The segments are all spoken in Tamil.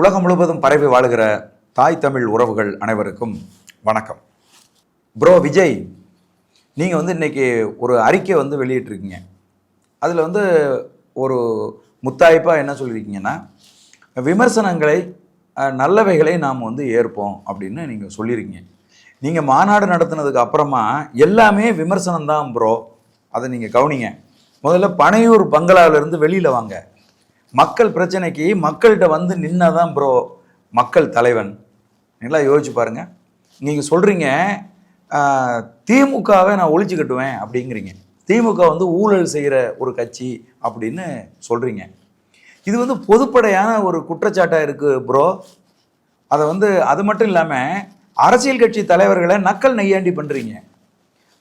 உலகம் முழுவதும் பரவி வாழுகிற தாய் தமிழ் உறவுகள் அனைவருக்கும் வணக்கம். ப்ரோ விஜய் நீங்கள் வந்து இன்றைக்கி ஒரு அறிக்கை வந்து வெளியிட்டிருக்கீங்க. அதில் வந்து ஒரு முத்தாய்ப்பாக என்ன சொல்லியிருக்கீங்கன்னா விமர்சனங்களை நல்லவைகளை நாம் வந்து ஏற்போம் அப்படின்னு நீங்கள் சொல்லியிருக்கீங்க. நீங்கள் மாநாடு நடத்தினதுக்கு அப்புறமா எல்லாமே விமர்சனம் தான் ப்ரோ. அதை நீங்கள் கவனிங்க. முதல்ல பனையூர் பங்களாவிலேருந்து வெளியில் வாங்க. மக்கள் பிரச்சனைக்கு மக்கள்கிட்ட வந்து நின்னாதான் ப்ரோ மக்கள் தலைவன். நல்லா யோசிச்சு பாருங்க. நீங்கள் சொல்கிறீங்க திமுகவை நான் ஒழிச்சு கட்டுவேன் அப்படிங்கிறீங்க. திமுக வந்து ஊழல் செய்கிற ஒரு கட்சி அப்படின்னு சொல்கிறீங்க இது வந்து பொதுப்படையான ஒரு குற்றச்சாட்டாக இருக்குது ப்ரோ அதை வந்து அது மட்டும் இல்லாமல் அரசியல் கட்சி தலைவர்களை நக்கல் நையாண்டி பண்ணுறீங்க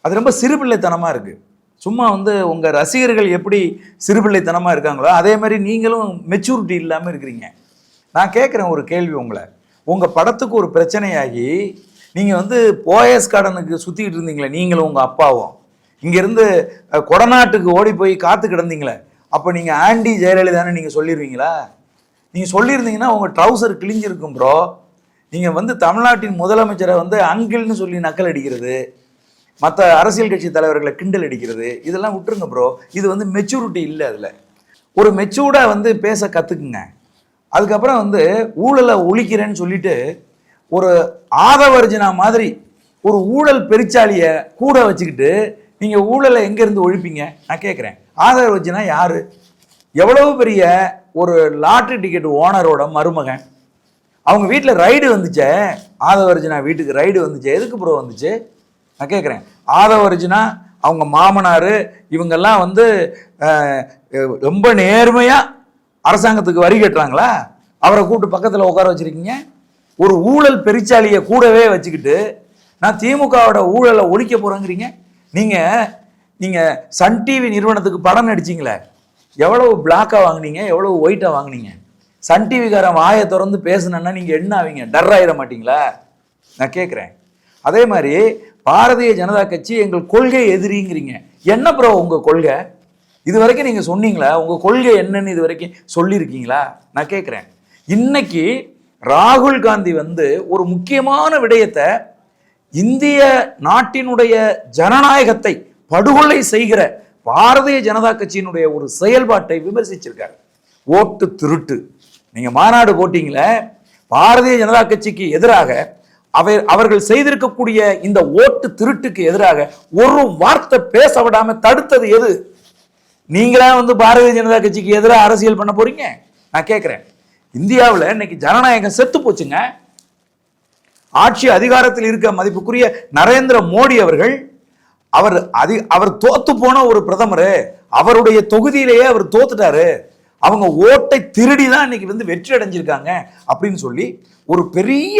அது ரொம்ப சிறுபிள்ளைத்தனமாக இருக்குது சும்மா வந்து உங்கள் ரசிகர்கள் எப்படி சிறுபிள்ளைத்தனமாக இருக்காங்களோ அதே மாதிரி நீங்களும் மெச்சூரிட்டி இல்லாமல் இருக்கிறீங்க. நான் கேட்குறேன் ஒரு கேள்வி உங்களை. உங்கள் படத்துக்கு ஒரு பிரச்சனையாகி நீங்கள் வந்து போயஸ் கார்டனுக்கு சுற்றிக்கிட்டு இருந்தீங்களே நீங்களும் உங்கள் அப்பாவும். இங்கேருந்து கொடநாட்டுக்கு ஓடி போய் காத்து கிடந்தீங்களே அப்போ நீங்கள் ஆண்டி ஜெயலலிதான்னு நீங்கள் சொல்லிடுவீங்களா நீங்கள் சொல்லியிருந்தீங்கன்னா உங்கள் ட்ரௌசர் கிழிஞ்சிருக்கும் ப்ரோ நீங்கள் வந்து தமிழ்நாட்டின் முதலமைச்சரை வந்து அங்கிள்னு சொல்லி நக்கல் அடிக்கிறது. மற்ற அரசியல் கட்சி தலைவர்களை கிண்டல் அடிக்கிறது இதெல்லாம் விட்டுருங்க ப்ரோ இது வந்து மெச்சூரிட்டி இல்லை அதில். ஒரு மெச்சூர்டாக வந்து பேச கற்றுக்குங்க அதுக்கப்புறம் வந்து ஊழலை ஒழிக்கிறேன்னு சொல்லிட்டு ஒரு ஆதவர்ஜனா மாதிரி ஒரு ஊழல் பெருச்சாலியை கூட வச்சுக்கிட்டு நீங்கள் ஊழலை எங்கேருந்து ஒழிப்பீங்க? நான் கேட்குறேன் ஆதவர்ஜனா யார்? எவ்வளவு பெரிய ஒரு லாட்ரி டிக்கெட் ஓனரோட மருமகன். அவங்க வீட்டில் ரைடு வந்துச்சே. ஆதவர்ஜனா வீட்டுக்கு ரைடு வந்துச்சே. எதுக்கு ப்ரோ வந்துச்சு? நான் கேட்குறேன். ஆதவர்ஜனா அவங்க மாமனார் இவங்கெல்லாம் வந்து ரொம்ப நேர்மையாக அரசாங்கத்துக்கு வரி கட்டுறாங்களா? அவரை கூப்பிட்டு பக்கத்தில் உட்கார வச்சுருக்கீங்க. ஒரு ஊழல் பெருச்சாலியை கூடவே வச்சுக்கிட்டு நான் திமுகவோட ஊழலை ஒழிக்க போகிறேங்கிறீங்க நீங்கள் நீங்கள் சன் டிவி நிறுவனத்துக்கு படம் நடிச்சிங்களே எவ்வளவு பிளாக்காக வாங்குனீங்க எவ்வளவு ஒயிட்டாக வாங்குனீங்க? சன் டிவிக்காரன் வாயை திறந்து பேசுனேன்னா நீங்கள் என்ன ஆவீங்க? டர் ஆயிட மாட்டிங்களா? நான் கேட்குறேன். அதே மாதிரி பாரதிய ஜனதா கட்சி எங்கள் கொள்கை எதிரிங்கிறீங்க. என்ன ப்ரோ உங்கள் கொள்கை? இது வரைக்கும் நீங்கள் சொன்னீங்களா? உங்கள் கொள்கை என்னன்னு இது வரைக்கும் சொல்லியிருக்கீங்களா? நான் கேட்குறேன் இன்னைக்கு ராகுல் காந்தி வந்து ஒரு முக்கியமான விடயத்தை இந்திய நாட்டினுடைய ஜனநாயகத்தை படுகொலை செய்கிற பாரதிய ஜனதா கட்சியினுடைய ஒரு செயல்பாட்டை விமர்சிச்சிருக்காரு. ஓட்டு திருட்டு. நீங்கள் மாநாடு போட்டிங்களே பாரதிய ஜனதா கட்சிக்கு எதிராக அவர் அவர்கள் செய்திருக்கக்கூடிய இந்த ஓட்டு திருட்டுக்கு எதிராக ஒரு வார்த்தை பேச விடாம தடுத்தது எது? நீங்களா வந்து பாரதிய ஜனதா கட்சிக்கு எதிராக அரசியல் பண்ண போறீங்க? நான் கேட்கிறேன் இந்தியாவில் இன்னைக்கு ஜனநாயகம் செத்து போச்சுங்க. ஆட்சி அதிகாரத்தில் இருக்க மதிப்புக்குரிய நரேந்திர மோடி அவர்கள் அவர் அதி அவர் தோத்து போன ஒரு பிரதமர் அவருடைய தொகுதியிலேயே அவர் தோத்துட்டாரு. அவங்க ஓட்டை திருடி தான் இன்னைக்கு வந்து வெற்றி அடைஞ்சிருக்காங்க அப்படின்னு சொல்லி ஒரு பெரிய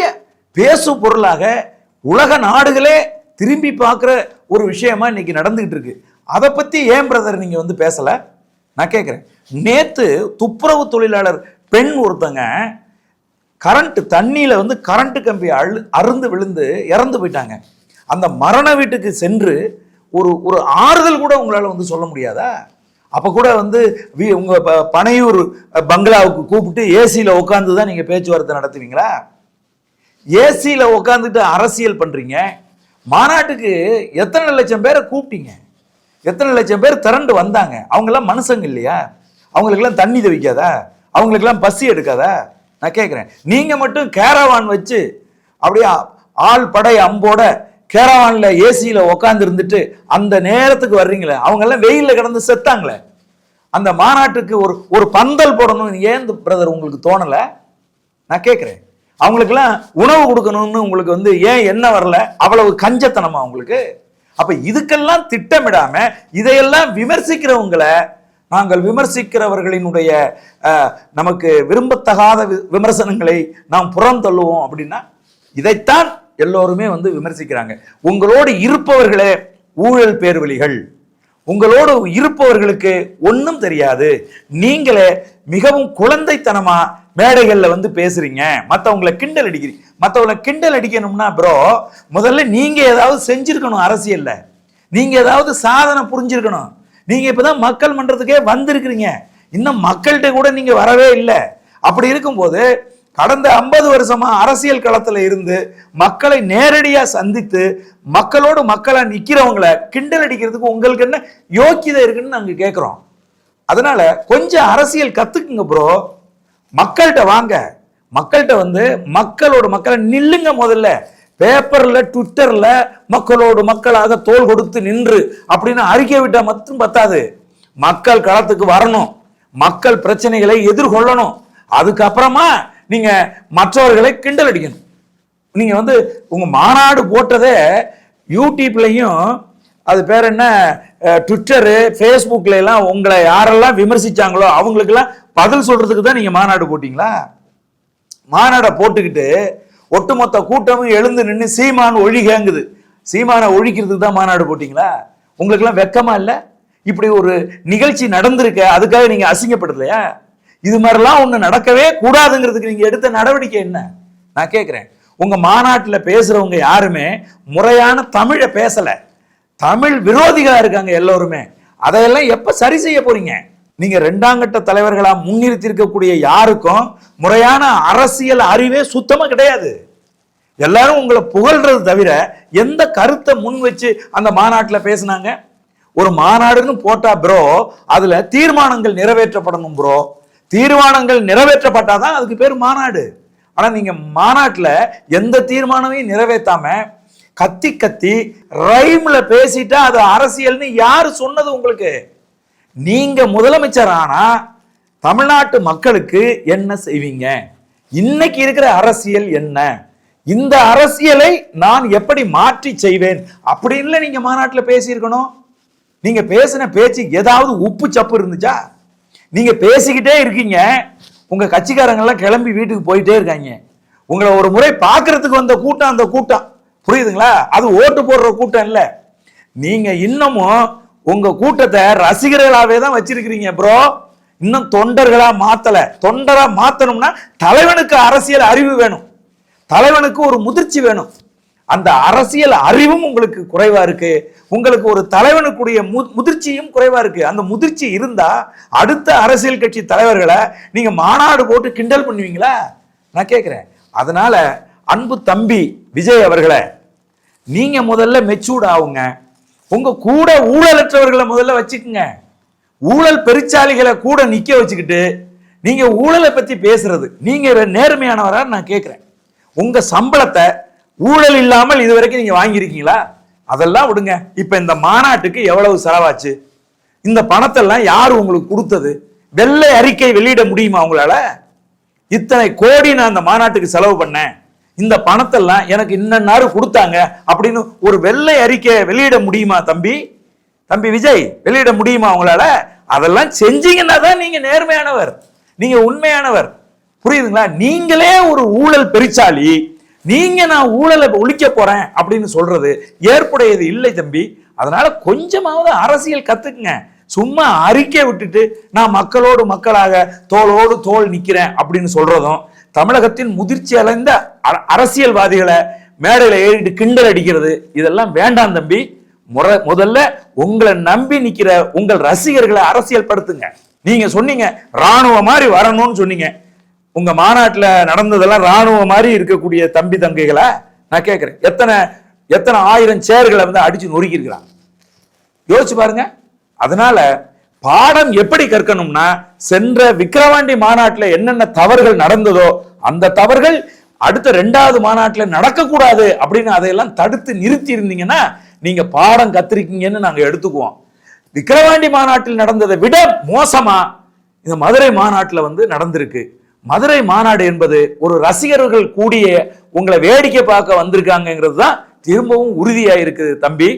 பேசு பொருளாக உலக நாடுகளே திரும்பி பார்க்குற ஒரு விஷயமா இன்னைக்கு நடந்துகிட்டு இருக்கு. அதை பற்றி ஏன் பிரதர் நீங்கள் வந்து பேசலை? நான் கேட்குறேன் நேற்று துப்புரவு தொழிலாளர் பெண் ஒருத்தங்க கரண்ட்டு தண்ணியில் வந்து கரண்ட்டு கம்பி அழு அருந்து விழுந்து இறந்து போயிட்டாங்க. அந்த மரண வீட்டுக்கு சென்று ஒரு ஒரு ஆறுதல் கூட உங்களால் வந்து சொல்ல முடியாதா? அப்போ கூட வந்து வி- உங்கள் ப- பனையூர் பங்களாவுக்கு கூப்பிட்டு ஏசியில் உட்காந்து தான் நீங்கள் பேச்சுவார்த்தை நடத்துவீங்களா? ஏசியில் உட்காந்துட்டு அரசியல் பண்ணுறீங்க மாநாட்டுக்கு எத்தனை லட்சம் பேரை கூப்பிட்டீங்க? எத்தனை லட்சம் பேர் திரண்டு வந்தாங்க? அவங்கெல்லாம் மனுஷங்க இல்லையா? அவங்களுக்கெல்லாம் தண்ணி தவிக்காதா அவங்களுக்கெல்லாம் பசி எடுக்காதா? நான் கேட்குறேன் நீங்கள் மட்டும் கேரவான் வச்சு அப்படியே ஆள் படை அம்போட கேரவானில் ஏசியில் உட்காந்து இருந்துட்டு அந்த நேரத்துக்கு வர்றீங்களே? அவங்கெல்லாம் வெயிலில் கிடந்து செத்தாங்களே? அந்த மாநாட்டுக்கு ஒரு ஒரு பந்தல் போடணும் ஏன் பிரதர் உங்களுக்கு தோணலை? நான் கேட்குறேன் அவங்களுக்கெல்லாம் உணவு கொடுக்கணும்னு உங்களுக்கு வந்து ஏன் என்ன வரல? அவ்வளவு கஞ்சத்தனமா உங்களுக்கு? அப்ப இதுக்கெல்லாம் திட்டமிடாம இதையெல்லாம் விமர்சிக்கிறவங்களை நாங்கள் விமர்சிக்கிறவர்களினுடைய நமக்கு விரும்பத்தகாத வி- விமர்சனங்களை நாம் புறம் தள்ளுவோம் அப்படின்னா இதைத்தான் எல்லோருமே வந்து விமர்சிக்கிறாங்க. உங்களோடு இருப்பவர்களே ஊழல் பேர்வழிகள். உங்களோடு இருப்பவர்களுக்கு ஒன்றும் தெரியாது. நீங்களே மிகவும் குழந்தைத்தனமா மேடைகளில் வந்து பேசுறீங்க. மற்றவங்களை கிண்டல் அடிக்கிறீங்க மற்றவங்களை கிண்டல் அடிக்கணும்னா ப்ரோ முதல்ல நீங்கள் ஏதாவது செஞ்சுருக்கணும் அரசியலில். நீங்கள் ஏதாவது சாதனை புரிஞ்சிருக்கணும். இப்போ தான் மக்கள் மன்றத்துக்கே வந்திருக்கிறீங்க. இன்னும் மக்கள்கிட்ட கூட நீங்கள் வரவே இல்லை. அப்படி இருக்கும்போது கடந்த ஐம்பது வருஷமா அரசியல் களத்துல இருந்து மக்களை நேரடியா சந்தித்து மக்களோடு மக்களா நிக்கிறவங்களை கிண்டல் அடிக்கிறதுக்கு உங்களுக்கு என்ன யோக்கியதை இருக்குன்னு நாங்க கேட்கிறோம் அதனால கொஞ்சம் அரசியல் கத்துக்குங்க ப்ரோ மக்கள்கிட்ட வாங்க. மக்கள்கிட்ட வந்து மக்களோட மக்களை நில்லுங்க முதல்ல. பேப்பர்ல ட்விட்டர்ல மக்களோடு மக்களாக தோள் கொடுத்து நின்று அப்படின்னு அறிக்கை விட்டா மட்டும் பத்தாது. மக்கள் களத்துக்கு வரணும். மக்கள் பிரச்சனைகளை எதிர்கொள்ளணும். அதுக்கப்புறமா நீங்க மற்றவர்களை கிண்டல் அடிக்கணும். நீங்க வந்து உங்க மாநாடு போட்டதே யூடியூப்லையும் அது பேர் என்ன ட்விட்டரு ஃபேஸ்புக்ல எல்லாம் உங்களை யாரெல்லாம் விமர்சிச்சாங்களோ அவங்களுக்கெல்லாம் பதில் சொல்றதுக்கு தான் நீங்க மாநாடு போட்டீங்களா? மாநாடை போட்டுக்கிட்டு ஒட்டுமொத்த கூட்டமும் எழுந்து நின்று சீமான் ஒழிகங்குது சீமானை ஒழிக்கிறதுக்கு தான் மாநாடு போட்டீங்களா? உங்களுக்கெல்லாம் வெக்கமா இல்லை? இப்படி ஒரு நிகழ்ச்சி நடந்திருக்க அதுக்காக நீங்க அசிங்கப்படலையா இது மாதிரிலாம் ஒன்று நடக்கவே கூடாதுங்கிறதுக்கு நீங்கள் எடுத்த நடவடிக்கை என்ன? நான் கேட்குறேன் உங்கள் மாநாட்டில் பேசுகிறவங்க யாருமே முறையான தமிழை பேசலை. தமிழ் விரோதிகளாக இருக்காங்க எல்லோருமே. அதையெல்லாம் எப்போ சரி செய்ய போகிறீங்க நீங்கள் ரெண்டாங்கட்ட தலைவர்களாக முன்னிறுத்தி இருக்கக்கூடிய யாருக்கும் முறையான அரசியல் அறிவே சுத்தமாக கிடையாது. எல்லாரும் உங்களை புகழ்றது தவிர எந்த கருத்தை முன் வச்சு அந்த மாநாட்டில் பேசுனாங்க? ஒரு மாநாடுன்னு போட்டா ப்ரோ அதுல தீர்மானங்கள் நிறைவேற்றப்படணும் ப்ரோ தீர்மானங்கள் நிறைவேற்றப்பட்டாதான் அதுக்கு பேர் மாநாடு. ஆனா நீங்க மாநாட்டில் எந்த தீர்மானமையும் நிறைவேற்றாம கத்தி கத்தி ரைம்ல பேசிட்டா அது அரசியல்னு யார் சொன்னது உங்களுக்கு? நீங்க முதலமைச்சர் ஆனா தமிழ்நாட்டு மக்களுக்கு என்ன செய்வீங்க? இன்னைக்கு இருக்கிற அரசியல் என்ன? இந்த அரசியலை நான் எப்படி மாற்றி செய்வேன்? அப்படின்னு நீங்க மாநாட்டில் பேசியிருக்கணும். நீங்க பேசின பேச்சு ஏதாவது உப்பு சப்பு இருந்துச்சா? நீங்க பேசிக்கிட்டே இருக்கீங்க உங்க கட்சிக்காரங்க எல்லாம் கிளம்பி வீட்டுக்கு போயிட்டே இருக்காங்க. உங்களை ஒரு முறை பார்க்கறதுக்கு வந்த கூட்டம் அந்த கூட்டம். புரியுதுங்களா? அது ஓட்டு போடுற கூட்டம் இல்ல. நீங்க இன்னமும் உங்க கூட்டத்தை ரசிகர்களாவே தான் வச்சிருக்கிறீங்க ப்ரோ இன்னும் தொண்டர்களா மாத்தல. தொண்டரா மாத்தணும்னா தலைவனுக்கு அரசியல் அறிவு வேணும். தலைவனுக்கு ஒரு முதிர்ச்சி வேணும். அந்த அரசியல் அறிவும் உங்களுக்கு குறைவா இருக்கு. உங்களுக்கு ஒரு தலைவனுக்குரிய மு- முதிர்ச்சியும் குறைவா இருக்கு. அந்த முதிர்ச்சி இருந்தா அடுத்த அரசியல் கட்சி தலைவர்களை நீங்க மாநாடு போட்டு கிண்டல் பண்ணுவீங்களா? நான் கேட்கிறேன் அதனால அன்பு தம்பி விஜய் அவர்களை நீங்க முதல்ல மெச்சூர்ட் ஆகுங்க உங்க கூட ஊழலற்றவர்களை முதல்ல வச்சுக்குங்க. ஊழல் பெருச்சாலிகளை கூட நிக்க வச்சுக்கிட்டு நீங்க ஊழலை பத்தி பேசுறது. நீங்க நேர்மையானவரான்னு நான் கேட்கிறேன் உங்க சம்பளத்தை ஊழல் இல்லாமல் இது வரைக்கும் நீங்க வாங்கியிருக்கீங்களா? அதெல்லாம் விடுங்க. இப்ப இந்த மாநாட்டுக்கு எவ்வளவு செலவாச்சு? இந்த பணத்தெல்லாம் யார் உங்களுக்கு கொடுத்தது? வெள்ளை அறிக்கை வெளியிட முடியுமா உங்களால? இத்தனை கோடி நான் அந்த மாநாட்டுக்கு செலவு பண்ணேன். இந்த பணத்தெல்லாம் எனக்கு இன்னன்னாரு கொடுத்தாங்க அப்படின்னு ஒரு வெள்ளை அறிக்கை வெளியிட முடியுமா தம்பி? தம்பி விஜய் வெளியிட முடியுமா உங்களால? அதெல்லாம் செஞ்சீங்கன்னா தான் நீங்க நேர்மையானவர். நீங்க உண்மையானவர். புரியுதுங்களா? நீங்களே ஒரு ஊழல் பெருச்சாலி நீங்க நான் ஊழலை ஒழிக்க போறேன் அப்படின்னு சொல்றது ஏற்புடையது இல்லை தம்பி. அதனால கொஞ்சமாவது அரசியல் கத்துக்குங்க. சும்மா அறிக்கை விட்டுட்டு நான் மக்களோடு மக்களாக தோளோடு தோல் நிக்கிறேன் அப்படின்னு சொல்றதும் தமிழகத்தின் முதிர்ச்சி அடைந்த அர- அரசியல்வாதிகளை மேடையில ஏறிட்டு கிண்டல் அடிக்கிறது இதெல்லாம் வேண்டாம் தம்பி. முறை முதல்ல உங்களை நம்பி நிக்கிற உங்கள் ரசிகர்களை அரசியல் படுத்துங்க நீங்க சொன்னீங்க ராணுவ மாதிரி வரணும்னு சொன்னீங்க. உங்க மாநாட்டில் நடந்ததெல்லாம் ராணுவ மாதிரி இருக்கக்கூடிய தம்பி தங்கைகளை நான் கேட்குறேன். எத்தனை எத்தனை ஆயிரம் சேர்களை வந்து அடிச்சு நொறுக்கியிருக்கிறாங்க யோசிச்சு பாருங்க. அதனால பாடம் எப்படி கற்கணும்னா சென்ற விக்கிரவாண்டி மாநாட்டில் என்னென்ன தவறுகள் நடந்ததோ அந்த தவறுகள் அடுத்த ரெண்டாவது மாநாட்டில் நடக்கக்கூடாது அப்படின்னு அதையெல்லாம் தடுத்து நிறுத்தி இருந்தீங்கன்னா நீங்க பாடம் கத்திருக்கீங்கன்னு நாங்கள் எடுத்துக்குவோம். விக்கிரவாண்டி மாநாட்டில் நடந்ததை விட மோசமா இந்த மதுரை மாநாட்டில் வந்து நடந்திருக்கு. மதுரை மாநாடு என்பது ஒரு ரசிகர்கள் கூடிய உங்களை வேடிக்கை பார்க்க வந்திருக்காங்கங்கிறது தான் திரும்பவும் உறுதியாக இருக்குது தம்பி.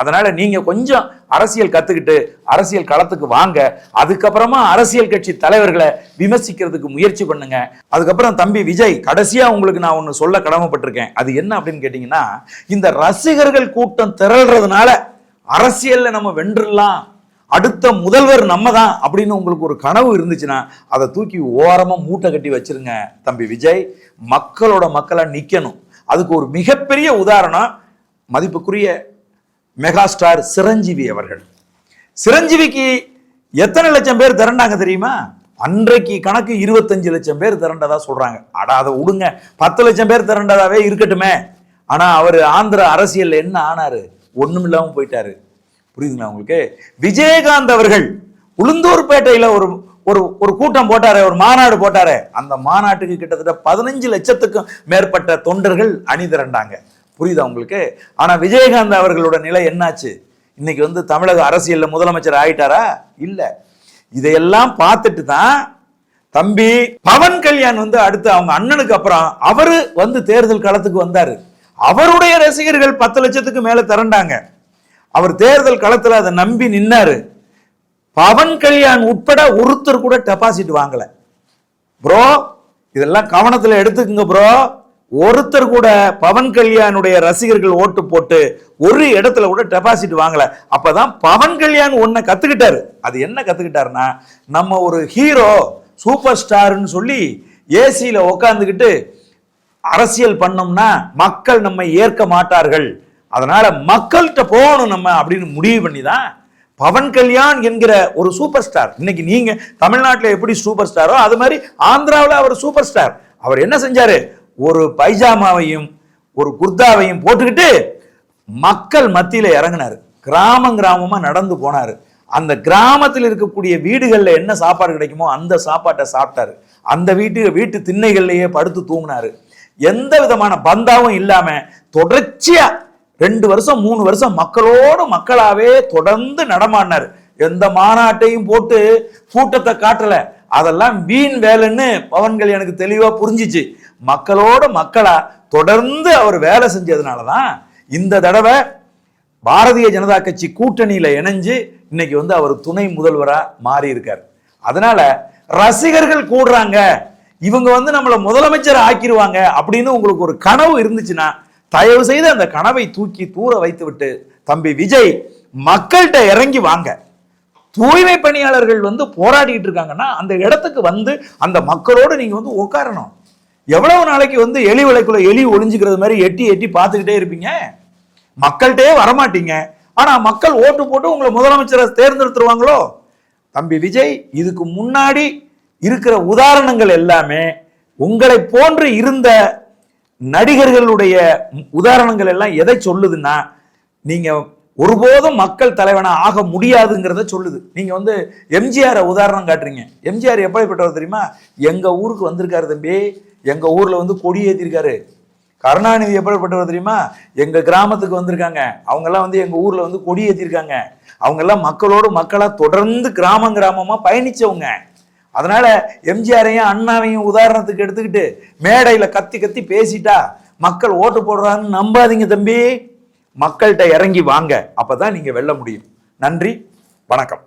அதனால நீங்க கொஞ்சம் அரசியல் கத்துக்கிட்டு அரசியல் களத்துக்கு வாங்க. அதுக்கப்புறமா அரசியல் கட்சி தலைவர்களை விமர்சிக்கிறதுக்கு முயற்சி பண்ணுங்க. அதுக்கப்புறம் தம்பி விஜய் கடைசியா உங்களுக்கு நான் ஒன்று சொல்ல கடமைப்பட்டிருக்கேன். அது என்ன அப்படின்னு கேட்டீங்கன்னா இந்த ரசிகர்கள் கூட்டம் திரள்றதுனால அரசியல்ல நம்ம வென்றுடலாம். அடுத்த முதல்வர் நம்ம தான் அப்படின்னு உங்களுக்கு ஒரு கனவு இருந்துச்சுன்னா அதை தூக்கி ஓரமாக மூட்டை கட்டி வச்சிருங்க தம்பி விஜய். மக்களோட மக்களாக நிற்கணும் அதுக்கு ஒரு மிகப்பெரிய உதாரணம் மதிப்புக்குரிய மெகாஸ்டார் சிரஞ்சீவி அவர்கள். சிரஞ்சீவிக்கு எத்தனை லட்சம் பேர் திரண்டாங்க தெரியுமா? அன்றைக்கு கணக்கு இருபத்தஞ்சு லட்சம் பேர் திரண்டதா சொல்றாங்க. அட அதை விடுங்க. பத்து லட்சம் பேர் திரண்டதாவே இருக்கட்டுமே. ஆனா அவர் ஆந்திர அரசியலில் என்ன ஆனாரு? ஒன்றும் இல்லாமல் போயிட்டாரு. புரியுதுங்களா உங்களுக்கு? விஜயகாந்த் அவர்கள் உளுந்தூர்பேட்டையில் ஒரு ஒரு ஒரு கூட்டம் போட்டாரே ஒரு மாநாடு போட்டாரே. அந்த மாநாட்டுக்கு கிட்டத்தட்ட பதினஞ்சு லட்சத்துக்கும் மேற்பட்ட தொண்டர்கள் அணி திரண்டாங்க புரியுதா உங்களுக்கு? ஆனால் விஜயகாந்த் அவர்களோட நிலை என்னாச்சு? இன்னைக்கு வந்து தமிழக அரசியலில் முதலமைச்சர் ஆயிட்டாரா? இல்லை. இதையெல்லாம் பார்த்துட்டு தான் தம்பி பவன் கல்யாண் வந்து அடுத்து அவங்க அண்ணனுக்கு அப்புறம் அவரு வந்து தேர்தல் களத்துக்கு வந்தாரு. அவருடைய ரசிகர்கள் பத்து லட்சத்துக்கு மேல திரண்டாங்க. அவர் தேர்தல் களத்தில் அதை நம்பி நின்னாரு. பவன் கல்யாண் உட்பட ஒருத்தர் கூட டெபாசிட் வாங்கல. ப்ரோ இதெல்லாம் கவனத்தில் எடுத்துக்கங்க ப்ரோ ஒருத்தர் கூட பவன் கல்யாணுடைய ரசிகர்கள் ஓட்டு போட்டு ஒரு இடத்துல கூட டெபாசிட் வாங்கல. அப்பதான் பவன் கல்யாண் ஒன்ன கத்துக்கிட்டாரு. அது என்ன கத்துக்கிட்டாருன்னா நம்ம ஒரு ஹீரோ சூப்பர் ஸ்டார்னு சொல்லி ஏசியில உக்காந்துக்கிட்டு அரசியல் பண்ணோம்னா மக்கள் நம்மை ஏற்க மாட்டார்கள். அதனால் மக்கள்கிட்ட போகணும் நம்ம அப்படின்னு முடிவு பண்ணி தான் பவன் கல்யாண் என்கிற ஒரு சூப்பர் ஸ்டார் இன்னைக்கு நீங்கள் தமிழ்நாட்டில் எப்படி சூப்பர் ஸ்டாரோ அது மாதிரி ஆந்திராவில் அவர் சூப்பர் ஸ்டார் அவர் என்ன செஞ்சார்? ஒரு பைஜாமாவையும் ஒரு குர்தாவையும் போட்டுக்கிட்டு மக்கள் மத்தியில் இறங்கினார். கிராமம் கிராமமாக நடந்து போனார். அந்த கிராமத்தில் இருக்கக்கூடிய வீடுகளில் என்ன சாப்பாடு கிடைக்குமோ அந்த சாப்பாட்டை சாப்பிட்டாரு. அந்த வீட்டு வீட்டு திண்ணைகள்லேயே படுத்து தூங்கினாரு. எந்த விதமான பந்தாவும் இல்லாமல் தொடர்ச்சியாக ரெண்டு வருஷம் மூணு வருஷம் மக்களோடு மக்களாவே தொடர்ந்து நடமாடினார். எந்த மாநாட்டையும் போட்டு கூட்டத்தை காட்டல. அதெல்லாம் வீண் வேலைன்னு பவன்கள் எனக்கு தெளிவா புரிஞ்சிச்சு. மக்களோட மக்களா தொடர்ந்து அவர் வேலை செஞ்சதுனாலதான் இந்த தடவை பாரதிய ஜனதா கட்சி கூட்டணியில இணைஞ்சு இன்னைக்கு வந்து அவர் துணை முதல்வரா மாறி இருக்கார் அதனால ரசிகர்கள் கூடுறாங்க. இவங்க வந்து நம்மளை முதலமைச்சர் ஆக்கிடுவாங்க அப்படின்னு உங்களுக்கு ஒரு கனவு இருந்துச்சுன்னா தயவு செய்து அந்த கனவை தூக்கி தூர வைத்து விட்டு தம்பி விஜய் மக்கள்கிட்ட இறங்கி வாங்க. தூய்மை பணியாளர்கள் வந்து போராடிட்டு இருக்காங்கன்னா அந்த இடத்துக்கு வந்து அந்த மக்களோடு நீங்க வந்து உட்காரணும் எவ்வளவு நாளைக்கு வந்து எலி வலைக்குள்ள எலி ஒளிஞ்சுக்கிறது மாதிரி எட்டி எட்டி பார்த்துக்கிட்டே இருப்பீங்க? மக்கள்கிட்டே வரமாட்டீங்க. ஆனா மக்கள் ஓட்டு போட்டு உங்களை முதலமைச்சரை தேர்ந்தெடுத்துருவாங்களோ? தம்பி விஜய் இதுக்கு முன்னாடி இருக்கிற உதாரணங்கள் எல்லாமே உங்களை போன்று இருந்த நடிகர்களுடைய உதாரணங்கள் எல்லாம் எதை சொல்லுதுன்னா நீங்க ஒருபோதும் மக்கள் தலைவனா ஆக முடியாதுங்கிறத சொல்லுது. நீங்க வந்து எம்ஜிஆரை உதாரணம் காட்டுறீங்க. எம்ஜிஆர் எப்படிப்பட்டவர் தெரியுமா? எங்க ஊருக்கு வந்திருக்காரு தம்பி. எங்க ஊர்ல வந்து கொடி ஏத்திருக்காரு. கருணாநிதி எப்படிப்பட்டவர் தெரியுமா? எங்க கிராமத்துக்கு வந்திருக்காங்க. அவங்க எல்லாம் வந்து எங்க ஊர்ல வந்து கொடி ஏத்திருக்காங்க. அவங்க எல்லாம் மக்களோடு மக்களா தொடர்ந்து கிராமம் கிராமமா பயணிச்சவங்க. அதனால எம்ஜிஆரையும் அண்ணாவையும் உதாரணத்துக்கு எடுத்துக்கிட்டு மேடையில் கத்தி கத்தி பேசிட்டா மக்கள் ஓட்டு போடுறான்னு நம்பாதீங்க தம்பி. மக்கள்கிட்ட இறங்கி வாங்க. அப்போ தான் நீங்கள் வெல்ல முடியும். நன்றி. வணக்கம்.